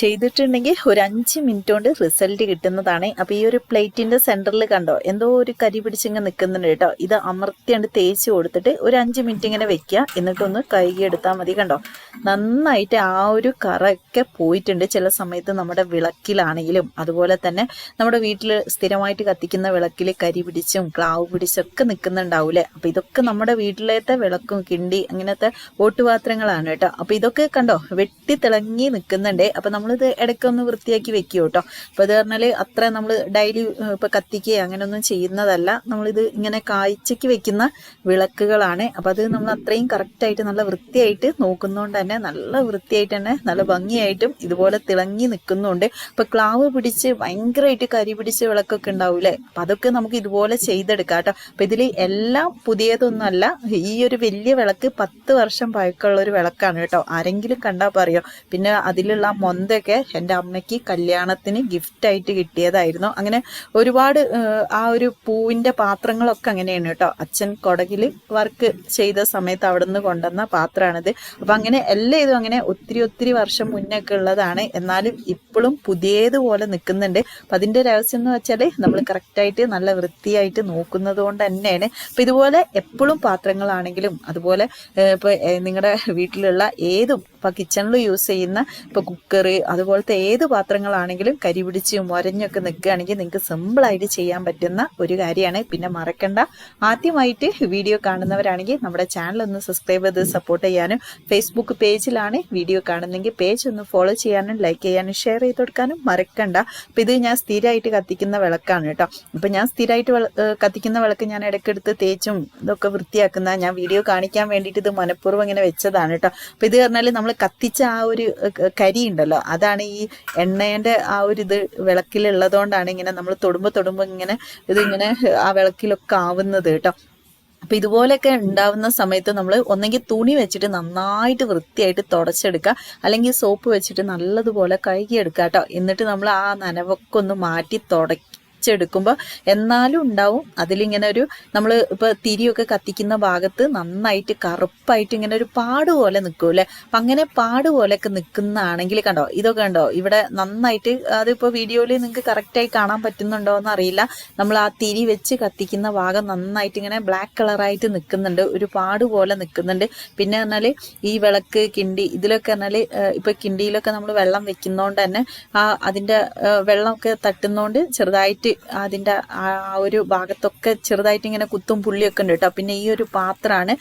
ചെയ്തിട്ടുണ്ടെങ്കിൽ ഒരു അഞ്ച് മിനിറ്റ് കൊണ്ട് റിസൾട്ട് കിട്ടുന്നതാണ്. അപ്പോൾ ഈ ഒരു പ്ലേറ്റിന്റെ സെന്ററിൽ കണ്ടോ എന്തോ ഒരു കരി പിടിച്ചിങ്ങനെ നിൽക്കുന്നുണ്ട് കേട്ടോ. ഇത് അമർത്തിയാണ്ട് തേച്ച് കൊടുത്തിട്ട് ഒരു അഞ്ച് മിനിറ്റ് ഇങ്ങനെ വെക്കുക. എന്നിട്ടൊന്ന് കഴുകി എടുത്താൽ മതി കണ്ടോ. നന്നായിട്ട് ആ ഒരു കറൊക്കെ പോയിട്ടുണ്ട് ചില സമയത്ത് നമ്മുടെ വിളക്കിലാണെങ്കിലും. അതുപോലെ തന്നെ നമ്മുടെ വീട്ടിൽ സ്ഥിരമായിട്ട് കത്തിക്കുന്ന വിളക്കിൽ കരി പിടിച്ചും ക്ലാവ് പിടിച്ചൊക്കെ നിൽക്കുന്നുണ്ടാവൂലേ അപ്പോൾ ഇതൊക്കെ നമ്മുടെ വീട്ടിലത്തെ വിളക്കും കിണ്ടി അങ്ങനത്തെ ഓട്ടുപാത്രങ്ങളാണ് കേട്ടോ. അപ്പോൾ ഇതൊക്കെ കണ്ടോ വെട്ടി തിളങ്ങി നിൽക്കുന്നുണ്ട് അപ്പോൾ നമ്മളിത് ഇടയ്ക്കൊന്ന് വൃത്തിയാക്കി വെക്കും കേട്ടോ അപ്പോൾ ഇത് പറഞ്ഞാൽ അത്ര നമ്മൾ ഡെയിലി ഇപ്പോൾ കത്തിക്കുക അങ്ങനെയൊന്നും ചെയ്യുന്നതല്ല. നമ്മളിത് ഇങ്ങനെ കാഴ്ചയ്ക്ക് വെക്കുന്ന വിളക്കുകളാണ്. അപ്പോൾ അത് നമ്മൾ അത്രയും കറക്റ്റായിട്ട് നല്ല വൃത്തിയായിട്ട് നോക്കുന്നതുകൊണ്ട് തന്നെ നല്ല വൃത്തിയായിട്ട് തന്നെ നല്ല ഭംഗിയായിട്ടും ഇതുപോലെ തിളങ്ങി നിൽക്കുന്നുണ്ട് അപ്പോൾ ക്ലാവ് പിടിച്ച് ഭയങ്കരമായിട്ട് കരി പിടിച്ച് വിളക്കൊക്കെ ഉണ്ടാവൂലേ അപ്പം അതൊക്കെ നമുക്ക് ഇതുപോലെ ചെയ്തെടുക്കാം കേട്ടോ അപ്പം ഇതിൽ എല്ലാം പുതിയതൊന്നുമല്ല. ഈ ഒരു വലിയ വിളക്ക് പത്ത് വർഷം പഴക്കമുള്ള ഒരു വിളക്കാണ് കേട്ടോ ആരെങ്കിലും കണ്ടാൽ പറയോ? പിന്നെ അതിലുള്ള മൊന്തൊക്കെ എന്റെ അമ്മയ്ക്ക് കല്യാണത്തിന് ഗിഫ്റ്റായിട്ട് കിട്ടിയതായിരുന്നു. അങ്ങനെ ഒരുപാട് ആ ഒരു പൂവിന്റെ പാത്രങ്ങളൊക്കെ അങ്ങനെയാണ് കേട്ടോ. അച്ഛൻ കൊടകിൽ വർക്ക് ചെയ്ത സമയത്ത് അവിടെ നിന്ന് കൊണ്ടുവന്ന പാത്രമാണിത്. അപ്പം അങ്ങനെ എല്ലാ ഇതും അങ്ങനെ ഒത്തിരി ഒത്തിരി വർഷം മുന്നൊക്കെ ഉള്ളതാണ്. എന്നാലും ഇപ്പോഴും പുതിയതുപോലെ നിൽക്കുന്നുണ്ട്. അപ്പം അതിന്റെ രഹസ്യം എന്ന് വെച്ചാൽ നമ്മൾ കറക്റ്റായിട്ട് നല്ല വൃത്തിയായിട്ട് നോക്കുന്നത് കൊണ്ട് തന്നെയാണ്. അപ്പം ഇതുപോലെ എപ്പോഴും പാത്രങ്ങളാണെങ്കിലും അതുപോലെ ഇപ്പോൾ നിങ്ങളുടെ വീട്ടിലുള്ള ഏതും ഇപ്പോൾ കിച്ചണിൽ യൂസ് ചെയ്യുന്ന ഇപ്പോൾ കുക്കറ് അതുപോലത്തെ ഏത് പാത്രങ്ങളാണെങ്കിലും കരി പിടിച്ച് മുരഞ്ഞൊക്കെ നിൽക്കുകയാണെങ്കിൽ നിങ്ങൾക്ക് സിമ്പിളായിട്ട് ചെയ്യാൻ പറ്റുന്ന ഒരു കാര്യമാണ്. പിന്നെ മറക്കണ്ട. ആദ്യമായിട്ട് വീഡിയോ കാണുന്നവരാണെങ്കിൽ നമ്മുടെ ചാനൽ ഒന്ന് സബ്സ്ക്രൈബ് ചെയ്ത് സപ്പോർട്ട് ചെയ്യാനും ഫേസ്ബുക്ക് പേജിലാണ് വീഡിയോ കാണുന്നെങ്കിൽ പേജ് ഒന്ന് ഫോളോ ചെയ്യാനും ലൈക്ക് ചെയ്യാനും ഷെയർ ചെയ്ത് കൊടുക്കാനും മറക്കണ്ട. അപ്പം ഇത് ഞാൻ സ്ഥിരമായിട്ട് കത്തിക്കുന്ന വിളക്കാണ് കേട്ടോ. അപ്പം ഞാൻ സ്ഥിരമായിട്ട് കത്തിക്കുന്ന വിളക്ക് ഞാൻ ഇടയ്ക്കെടുത്ത് തേച്ചും ഇതൊക്കെ വൃത്തിയാക്കുന്ന ഞാൻ വീഡിയോ കാണിക്കാൻ വേണ്ടിയിട്ട് ഇത് മനഃപൂർവം ഇങ്ങനെ വെച്ചതാണ് കേട്ടോ. അപ്പം ഇത് പറഞ്ഞാൽ നമ്മൾ കത്തിച്ച ആ ഒരു കരി ഉണ്ടല്ലോ അതാണ് ഈ എണ്ണേന്റെ ആ ഒരു ഇത് വിളക്കിലുള്ളതുകൊണ്ടാണ് ഇങ്ങനെ നമ്മൾ തൊടുമ്പോൾ തൊടുമ്പോൾ ഇങ്ങനെ ഇതിങ്ങനെ ആ വിളക്കിലൊക്കെ ആവുന്നത് കേട്ടോ. അപ്പൊ ഇതുപോലെയൊക്കെ ഉണ്ടാവുന്ന സമയത്ത് നമ്മൾ ഒന്നെങ്കിൽ തുണി വെച്ചിട്ട് നന്നായിട്ട് വൃത്തിയായിട്ട് തുടച്ചെടുക്കുക അല്ലെങ്കിൽ സോപ്പ് വെച്ചിട്ട് നല്ലതുപോലെ കഴുകിയെടുക്കുക കേട്ടോ. എന്നിട്ട് നമ്മൾ ആ നനവൊക്കെ ഒന്ന് മാറ്റി തുടച്ചെടുക്കുമ്പോൾ എന്നാലും ഉണ്ടാവും. അതിലിങ്ങനെ ഒരു നമ്മൾ ഇപ്പോൾ തിരിയൊക്കെ കത്തിക്കുന്ന ഭാഗത്ത് നന്നായിട്ട് കറുപ്പായിട്ട് ഇങ്ങനെ ഒരു പാട് പോലെ നിൽക്കൂല്ലേ അപ്പം അങ്ങനെ പാട് പോലെയൊക്കെ നിൽക്കുന്നതാണെങ്കിൽ കണ്ടോ ഇതൊക്കെ കണ്ടോ ഇവിടെ നന്നായിട്ട് അതിപ്പോൾ വീഡിയോയിൽ നിങ്ങൾക്ക് കറക്റ്റായി കാണാൻ പറ്റുന്നുണ്ടോ എന്ന് അറിയില്ല. നമ്മൾ ആ തിരി വെച്ച് കത്തിക്കുന്ന ഭാഗം നന്നായിട്ട് ഇങ്ങനെ ബ്ലാക്ക് കളറായിട്ട് നിൽക്കുന്നുണ്ട് ഒരു പാട് പോലെ നിൽക്കുന്നുണ്ട് പിന്നെ പറഞ്ഞാൽ ഈ വിളക്ക് കിണ്ടി ഇതിലൊക്കെ പറഞ്ഞാൽ ഇപ്പോൾ കിണ്ടിയിലൊക്കെ നമ്മൾ വെള്ളം വെക്കുന്നതുകൊണ്ട് തന്നെ ആ അതിന്റെ വെള്ളമൊക്കെ തട്ടുന്നതുകൊണ്ട് ചെറുതായിട്ട് അതിന്റെ ആ ഒരു ഭാഗത്തൊക്കെ ചെറുതായിട്ട് ഇങ്ങനെ കുത്തും പുള്ളിയൊക്കെ ഉണ്ട് കേട്ടോ. പിന്നെ ഈ ഒരു പാത്രമാണ്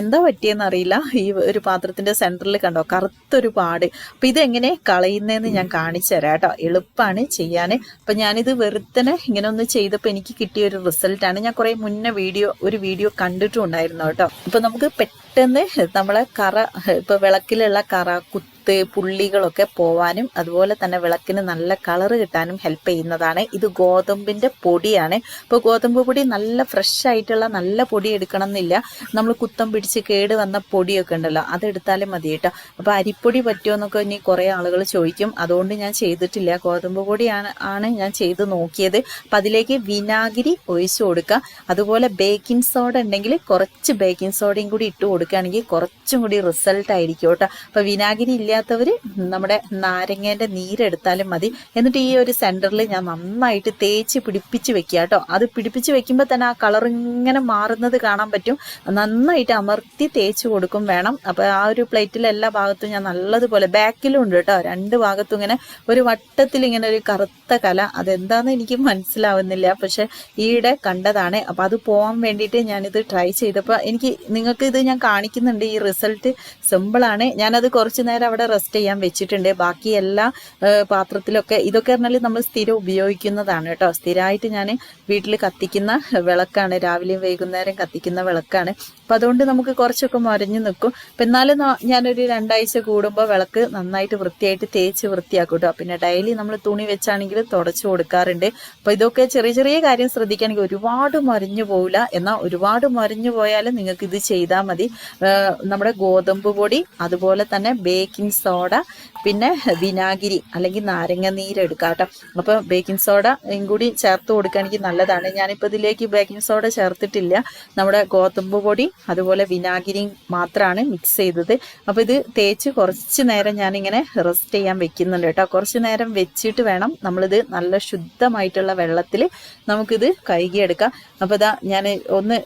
എന്താ പറ്റിയെന്ന് അറിയില്ല. ഈ ഒരു പാത്രത്തിന്റെ സെന്ററിൽ കണ്ടോ കറുത്തൊരു പാട്. അപ്പം ഇതെങ്ങനെ കളയുന്നതെന്ന് ഞാൻ കാണിച്ചു തരാം കേട്ടോ. എളുപ്പമാണ് ചെയ്യാൻ അപ്പം ഞാനിത് വെറുതെ ഇങ്ങനെ ഒന്ന് ചെയ്തപ്പോൾ എനിക്ക് കിട്ടിയ ഒരു റിസൾട്ടാണ്. ഞാൻ കുറേ മുന്നേ വീഡിയോ ഒരു വീഡിയോ കണ്ടിട്ടുണ്ടായിരുന്നു കേട്ടോ. അപ്പം നമുക്ക് പെട്ടെന്ന് നമ്മളെ കറ ഇപ്പോൾ വിളക്കിലുള്ള കറ കുത്ത് പുള്ളികളൊക്കെ പോവാനും അതുപോലെ തന്നെ വിളക്കിന് നല്ല കളർ കിട്ടാനും ഹെൽപ്പ് ചെയ്യുന്നതാണ്. ഇത് ഗോതമ്പിന്റെ പൊടിയാണ്. ഇപ്പോൾ ഗോതമ്പ് പൊടി നല്ല ഫ്രഷ് ആയിട്ടുള്ള നല്ല പൊടി എടുക്കണം എന്നില്ല നമ്മൾ കുത്തം പിടിച്ച് കേട് വന്ന പൊടിയൊക്കെ ഉണ്ടല്ലോ അതെടുത്താലും മതി കേട്ടോ. അപ്പോൾ അരിപ്പൊടി പറ്റുമോ എന്നൊക്കെ ഇനി കുറേ ആളുകൾ ചോദിക്കും. അതുകൊണ്ട് ഞാൻ ചെയ്തിട്ടില്ല. ഗോതമ്പ് പൊടിയാണ് ആണ് ഞാൻ ചെയ്ത് നോക്കിയത്. അപ്പം അതിലേക്ക് വിനാഗിരി ഒഴിച്ചു കൊടുക്കുക അതുപോലെ ബേക്കിംഗ് സോഡ ഉണ്ടെങ്കിൽ കുറച്ച് ബേക്കിംഗ് സോഡയും കൂടി ഇട്ട് കൊടുക്കുകയാണെങ്കിൽ കുറച്ചും കൂടി റിസൾട്ട് ആയിരിക്കും കേട്ടോ. അപ്പോൾ വിനാഗിരി ഇല്ലാത്തവർ നമ്മുടെ നാരങ്ങേന്റെ നീരെടുത്താലും മതി. എന്നിട്ട് ഈ ഒരു സെന്ററിൽ ഞാൻ നന്നായിട്ട് തേച്ച് പിടിപ്പിച്ച് വെക്കുക കേട്ടോ. അത് പിടിപ്പിച്ച് വെക്കുമ്പോൾ തന്നെ ആ കളർ ഇങ്ങനെ മാറുന്നത് കാണാൻ പറ്റും. നന്നായിട്ട് അമർത്തി തേച്ച് കൊടുക്കും വേണം. അപ്പോൾ ആ ഒരു പ്ലേറ്റിൽ എല്ലാ ഭാഗത്തും ഞാൻ നല്ലതുപോലെ ബാക്കിലും ഉണ്ട് കേട്ടോ. രണ്ട് ഭാഗത്തും ഇങ്ങനെ ഒരു വട്ടത്തിൽ ഇങ്ങനെ ഒരു കറുത്ത കല. അതെന്താന്ന് എനിക്ക് മനസ്സിലാവുന്നില്ല. പക്ഷെ ഈയിടെ കണ്ടതാണ്. അപ്പം അത് പോകാൻ വേണ്ടിയിട്ട് ഞാനിത് ട്രൈ ചെയ്തപ്പോൾ എനിക്ക് നിങ്ങൾക്ക് ഇത് ഞാൻ കാണിക്കുന്നുണ്ട്. ഈ റിസൾട്ട് സിമ്പിളാണ് ഞാനത് കുറച്ച് നേരം അവിടെ റെസ്റ്റ് ചെയ്യാൻ വെച്ചിട്ടുണ്ട്. ബാക്കി എല്ലാ പാത്രത്തിലൊക്കെ ഇതൊക്കെ പറഞ്ഞാൽ നമ്മൾ സ്ഥിരം ഉപയോഗിക്കുന്നതാണ് കേട്ടോ. സ്ഥിരമായിട്ട് ഞാൻ വീട്ടിൽ കത്തിക്കുന്ന വിളക്കാണ്. രാവിലെയും വൈകുന്നേരം കത്തിക്കുന്ന വിളക്കാണ്. അപ്പം അതുകൊണ്ട് നമുക്ക് കുറച്ചൊക്കെ മുരഞ്ഞു നിൽക്കും അപ്പം എന്നാലും ഞാനൊരു രണ്ടാഴ്ച കൂടുമ്പോൾ വിളക്ക് നന്നായിട്ട് വൃത്തിയായിട്ട് തേച്ച് വൃത്തിയാക്കും കേട്ടോ. പിന്നെ ഡെയിലി നമ്മൾ തുണി വെച്ചാണെങ്കിൽ തുടച്ചു കൊടുക്കാറുണ്ട്. അപ്പം ഇതൊക്കെ ചെറിയ ചെറിയ കാര്യം ശ്രദ്ധിക്കുകയാണെങ്കിൽ ഒരുപാട് മറിഞ്ഞു പോവില്ല. എന്നാൽ ഒരുപാട് മറിഞ്ഞു പോയാലും നിങ്ങൾക്ക് ഇത് ചെയ്താൽ മതി. നമ്മുടെ ഗോതമ്പ് പൊടി അതുപോലെ തന്നെ ബേക്കിംഗ് സോഡ പിന്നെ വിനാഗിരി അല്ലെങ്കിൽ നാരങ്ങ നീര് എടുക്കാം കേട്ടോ. അപ്പോൾ ബേക്കിംഗ് സോഡ കൂടി ചേർത്ത് കൊടുക്കുകയാണെങ്കിൽ നല്ലതാണ്. ഞാനിപ്പോൾ ഇതിലേക്ക് ബേക്കിംഗ് സോഡ ചേർത്തിട്ടില്ല. നമ്മുടെ ഗോതമ്പ് പൊടി അതുപോലെ വിനാഗിരി മാത്രമാണ് മിക്സ് ചെയ്തത്. അപ്പോൾ ഇത് തേച്ച് കുറച്ച് നേരം ഞാനിങ്ങനെ റെസ്റ്റ് ചെയ്യാൻ വെക്കുന്നുണ്ട് കേട്ടോ. കുറച്ച് നേരം വെച്ചിട്ട് വേണം നമ്മളിത് നല്ല ശുദ്ധമായിട്ടുള്ള വെള്ളത്തിൽ നമുക്കിത് കഴുകിയെടുക്കാം. അപ്പോൾ ഇതാ ഞാൻ ഒന്ന്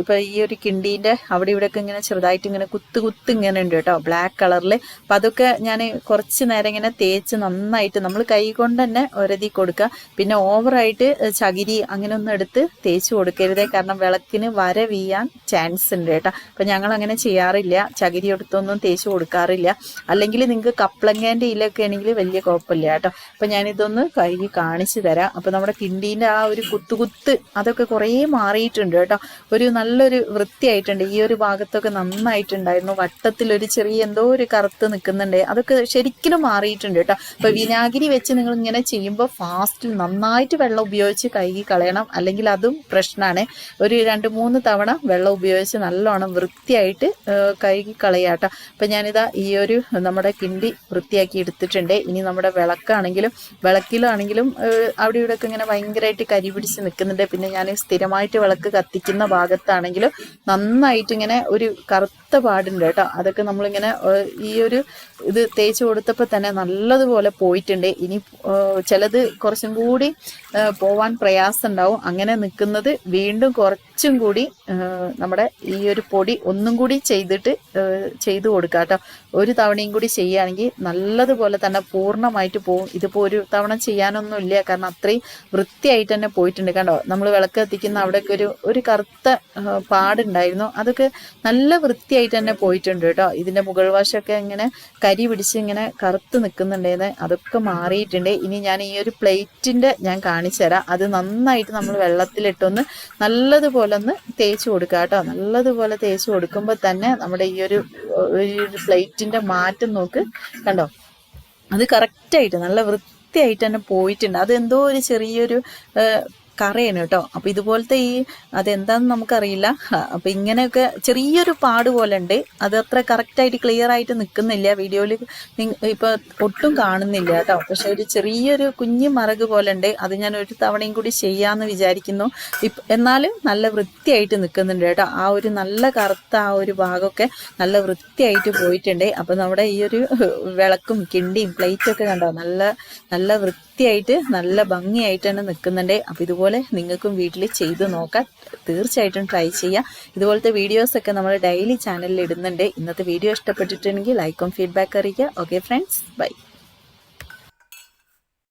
ഇപ്പോൾ ഈ ഒരു കിണ്ടീന്റെ അവിടെ ഇവിടെയൊക്കെ ഇങ്ങനെ ചെറുതായിട്ട് ഇങ്ങനെ കുത്ത് കുത്ത് ഇങ്ങനെ ഉണ്ട് കേട്ടോ ബ്ലാക്ക് കളറിൽ അപ്പം അതൊക്കെ ഞാൻ കുറച്ച് നേരം ഇങ്ങനെ തേച്ച് നന്നായിട്ട് നമ്മൾ കൈ കൊണ്ട് തന്നെ ഒരതി കൊടുക്കുക. പിന്നെ ഓവറായിട്ട് ചകിരി അങ്ങനെ ഒന്നും എടുത്ത് തേച്ച് കൊടുക്കരുതേ. കാരണം വിളക്കിന് വര വീയാൻ ചാൻസ് ഉണ്ട് കേട്ടോ. അപ്പം ഞങ്ങൾ അങ്ങനെ ചെയ്യാറില്ല. ചകിരി എടുത്തൊന്നും തേച്ച് കൊടുക്കാറില്ല. അല്ലെങ്കിൽ നിങ്ങൾക്ക് കപ്ലങ്ങേന്റെ ഇലൊക്കെ ആണെങ്കിൽ വലിയ കുഴപ്പമില്ല കേട്ടോ. അപ്പം ഞാനിതൊന്ന് കഴുകി കാണിച്ചു തരാം. അപ്പം നമ്മുടെ കിണ്ടീന്റെ ആ ഒരു കുത്തുകുത്ത് അതൊക്കെ കുറേ മാറിയിട്ടുണ്ട് കേട്ടോ. ഒരു നല്ലൊരു വൃത്തിയായിട്ടുണ്ട്. ഈ ഒരു ഭാഗത്തൊക്കെ നന്നായിട്ടുണ്ടായിരുന്നു. വട്ടത്തിൽ ഒരു ചെറിയ എന്തോ ഒരു കറുത്ത് നിൽക്കുന്നുണ്ട് അതൊക്കെ ശരിക്കും മാറിയിട്ടുണ്ട് കേട്ടോ. അപ്പൊ വിനാഗിരി വെച്ച് നിങ്ങൾ ഇങ്ങനെ ചെയ്യുമ്പോൾ ഫാസ്റ്റിൽ നന്നായിട്ട് വെള്ളം ഉപയോഗിച്ച് കഴുകി കളയണം. അല്ലെങ്കിൽ അതും പ്രശ്നമാണ് ഒരു രണ്ട് മൂന്ന് തവണ വെള്ളം ഉപയോഗിച്ച് നല്ലോണം വൃത്തിയായിട്ട് കഴുകി കളയാട്ടോ അപ്പൊ ഞാനിതാ ഈ ഒരു നമ്മുടെ കിണ്ടി വൃത്തിയാക്കി എടുത്തിട്ടുണ്ട്. ഇനി നമ്മുടെ വിളക്കാണെങ്കിലും വിളക്കിലാണെങ്കിലും അവിടെ ഇവിടെ ഒക്കെ ഇങ്ങനെ ഭയങ്കരമായിട്ട് കരി പിടിച്ച് നിൽക്കുന്നുണ്ട് പിന്നെ ഞാൻ സ്ഥിരമായിട്ട് വിളക്ക് കത്തിക്കുന്ന ഭാഗത്താണെങ്കിലും നന്നായിട്ട് ഇങ്ങനെ ഒരു കറുത്ത പാടുണ്ട് കേട്ടോ. അതൊക്കെ നമ്മളിങ്ങനെ ഈ ഒരു ഇത് തേച്ച് കൊടുത്തപ്പോൾ തന്നെ നല്ലതുപോലെ പോയിട്ടുണ്ട്. ഇനി ചിലത് കുറച്ചും കൂടി പോവാൻ പ്രയാസം ഉണ്ടാവും അങ്ങനെ നിൽക്കുന്നത് വീണ്ടും കുറച്ചും കൂടി നമ്മുടെ ഈ ഒരു പൊടി ഒന്നും കൂടി ചെയ്തിട്ട് ചെയ്തു കൊടുക്കാം കേട്ടോ ഒരു തവണയും കൂടി ചെയ്യുകയാണെങ്കിൽ നല്ലതുപോലെ തന്നെ പൂർണമായിട്ട് പോകും ഇതിപ്പോൾ ഒരു തവണ ചെയ്യാനൊന്നും ഇല്ല. കാരണം അത്രയും വൃത്തിയായിട്ട് തന്നെ പോയിട്ടുണ്ട് കണ്ടോ. നമ്മൾ വിളക്ക് കത്തിക്കുന്ന അവിടെയൊക്കെ ഒരു ഒരു കറുത്ത പാടുണ്ടായിരുന്നു. അതൊക്കെ നല്ല വൃത്തിയായിട്ട് തന്നെ പോയിട്ടുണ്ട് കേട്ടോ. ഇതിന്റെ മുകൾ വശമൊക്കെ ഇങ്ങനെ കരി പിടിച്ച് ഇങ്ങനെ കറുത്ത് നിൽക്കുന്നുണ്ടേന്ന് അതൊക്കെ മാറിയിട്ടുണ്ട്. ഇനി ഞാൻ ഈ ഒരു പ്ലേറ്റിന്റെ ഞാൻ കാണിച്ചു തരാം. അത് നന്നായിട്ട് നമ്മൾ വെള്ളത്തിലിട്ടൊന്ന് നല്ലതുപോലെ ഒന്ന് തേച്ച് കൊടുക്കുക കേട്ടോ. നല്ലതുപോലെ തേച്ച് കൊടുക്കുമ്പോൾ തന്നെ നമ്മുടെ ഈ ഒരു പ്ലേറ്റിന്റെ മാറ്റം നോക്ക്. കണ്ടോ? അത് കറക്റ്റായിട്ട് നല്ല വൃത്തിയായിട്ട് തന്നെ പോയിട്ടുണ്ട്. അത് എന്തോ ഒരു ചെറിയൊരു കറയാണ് കേട്ടോ. അപ്പൊ ഇതുപോലത്തെ ഈ അതെന്താന്ന് നമുക്കറിയില്ല. ആ, അപ്പൊ ഇങ്ങനെയൊക്കെ ചെറിയൊരു പാട് പോലെ ഉണ്ട്. അത് അത്ര കറക്റ്റായിട്ട് ക്ലിയർ ആയിട്ട് നിൽക്കുന്നില്ല വീഡിയോയിൽ ഇപ്പൊ ഒട്ടും കാണുന്നില്ല കേട്ടോ. പക്ഷെ ഒരു ചെറിയൊരു കുഞ്ഞു മറക് പോലെ ഉണ്ട്. അത് ഞാൻ ഒരു തവണയും കൂടി ചെയ്യാന്ന് വിചാരിക്കുന്നു. എന്നാലും നല്ല വൃത്തിയായിട്ട് നിൽക്കുന്നുണ്ട് കേട്ടോ. ആ ഒരു നല്ല കറുത്ത ആ ഒരു ഭാഗമൊക്കെ നല്ല വൃത്തിയായിട്ട് പോയിട്ടുണ്ട്. അപ്പൊ നമ്മുടെ ഈ ഒരു വിളക്കും കിണ്ടിയും പ്ലേറ്റും ഒക്കെ കണ്ടോ? നല്ല നല്ല വൃത്തിയായിട്ട് നല്ല ഭംഗിയായിട്ടാണ് നിൽക്കുന്നുണ്ട് അപ്പൊ ഇതുപോലെ നിങ്ങൾക്കും വീട്ടിൽ ചെയ്ത് നോക്കാം. തീർച്ചയായിട്ടും ട്രൈ ചെയ്യാം. ഇതുപോലത്തെ വീഡിയോസൊക്കെ നമ്മൾ ഡെയിലി ചാനലിൽ ഇടുന്നുണ്ട്. ഇന്നത്തെ വീഡിയോ ഇഷ്ടപ്പെട്ടിട്ടുണ്ടെങ്കിൽ ലൈക്കും ഫീഡ്ബാക്ക് അറിയിക്കുക. Okay friends bye